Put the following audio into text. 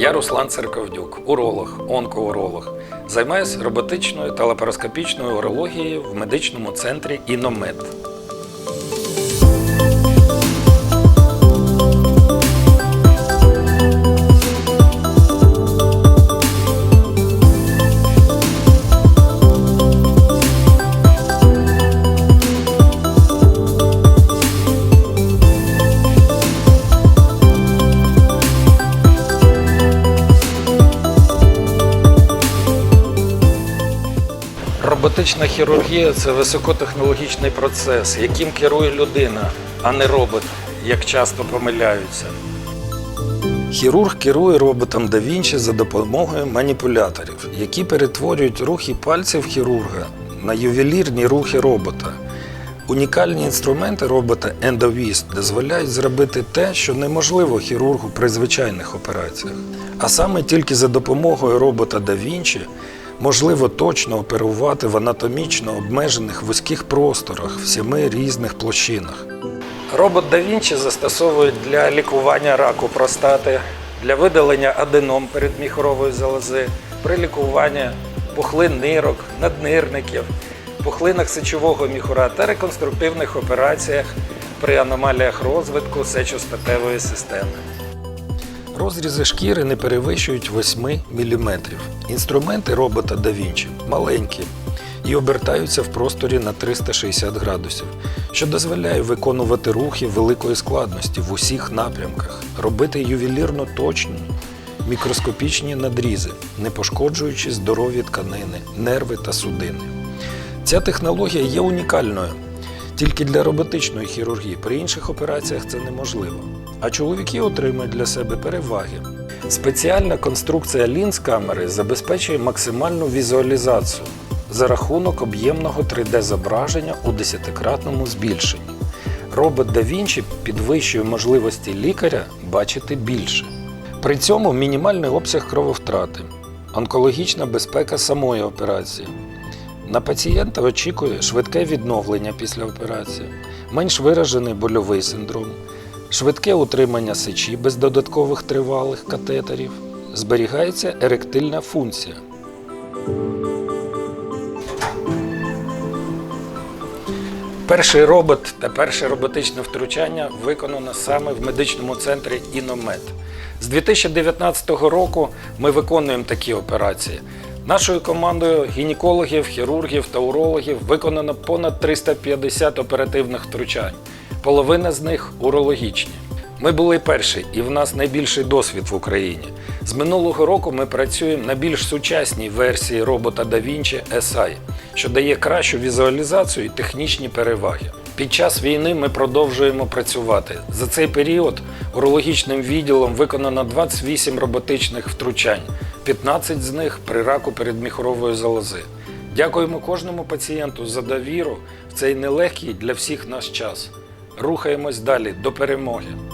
Я Руслан Церковдюк, уролог, онкоуролог. Займаюся роботичною та лапароскопічною урологією в медичному центрі Іномед. Роботична хірургія це високотехнологічний процес, яким керує людина, а не робот, як часто помиляються. Хірург керує роботом да Вінчі за допомогою маніпуляторів, які перетворюють рухи пальців хірурга на ювелірні рухи робота. Унікальні інструменти робота EndoVist дозволяють зробити те, що неможливо хірургу при звичайних операціях. А саме тільки за допомогою робота Da Vinci можливо точно оперувати в анатомічно обмежених вузьких просторах в семи різних площинах. Робот Da Vinci застосовують для лікування раку простати, для видалення аденом передміхорової залози, при лікуванні пухлин нирок, наднирників, пухлинах сечового міхура та реконструктивних операціях при аномаліях розвитку сечостатевої системи. Розрізи шкіри не перевищують 8 мм. Інструменти робота Da Vinci маленькі і обертаються в просторі на 360 градусів, що дозволяє виконувати рухи великої складності в усіх напрямках, робити ювелірно точні мікроскопічні надрізи, не пошкоджуючи здорові тканини, нерви та судини. Ця технологія є унікальною тільки для роботичної хірургії. При інших операціях це неможливо. А чоловіки отримують для себе переваги. Спеціальна конструкція лінз камери забезпечує максимальну візуалізацію за рахунок об'ємного 3D-зображення у 10-кратному збільшенні. Робот Da Vinci підвищує можливості лікаря бачити більше. При цьому мінімальний обсяг крововтрати, онкологічна безпека самої операції. На пацієнта очікує швидке відновлення після операції, менш виражений больовий синдром, швидке утримання сечі без додаткових тривалих катетерів, зберігається еректильна функція. Перший робот та перше роботичне втручання виконано саме в медичному центрі Іномед. З 2019 року ми виконуємо такі операції. Нашою командою гінекологів, хірургів та урологів виконано понад 350 оперативних втручань. Половина з них урологічні. Ми були перші, і в нас найбільший досвід в Україні. З минулого року ми працюємо на більш сучасній версії робота Da Vinci SI, що дає кращу візуалізацію і технічні переваги. Під час війни ми продовжуємо працювати. За цей період урологічним відділом виконано 28 роботичних втручань, 15 з них при раку передміхорової залози. Дякуємо кожному пацієнту за довіру в цей нелегкий для всіх наш час. Рухаємось далі до перемоги.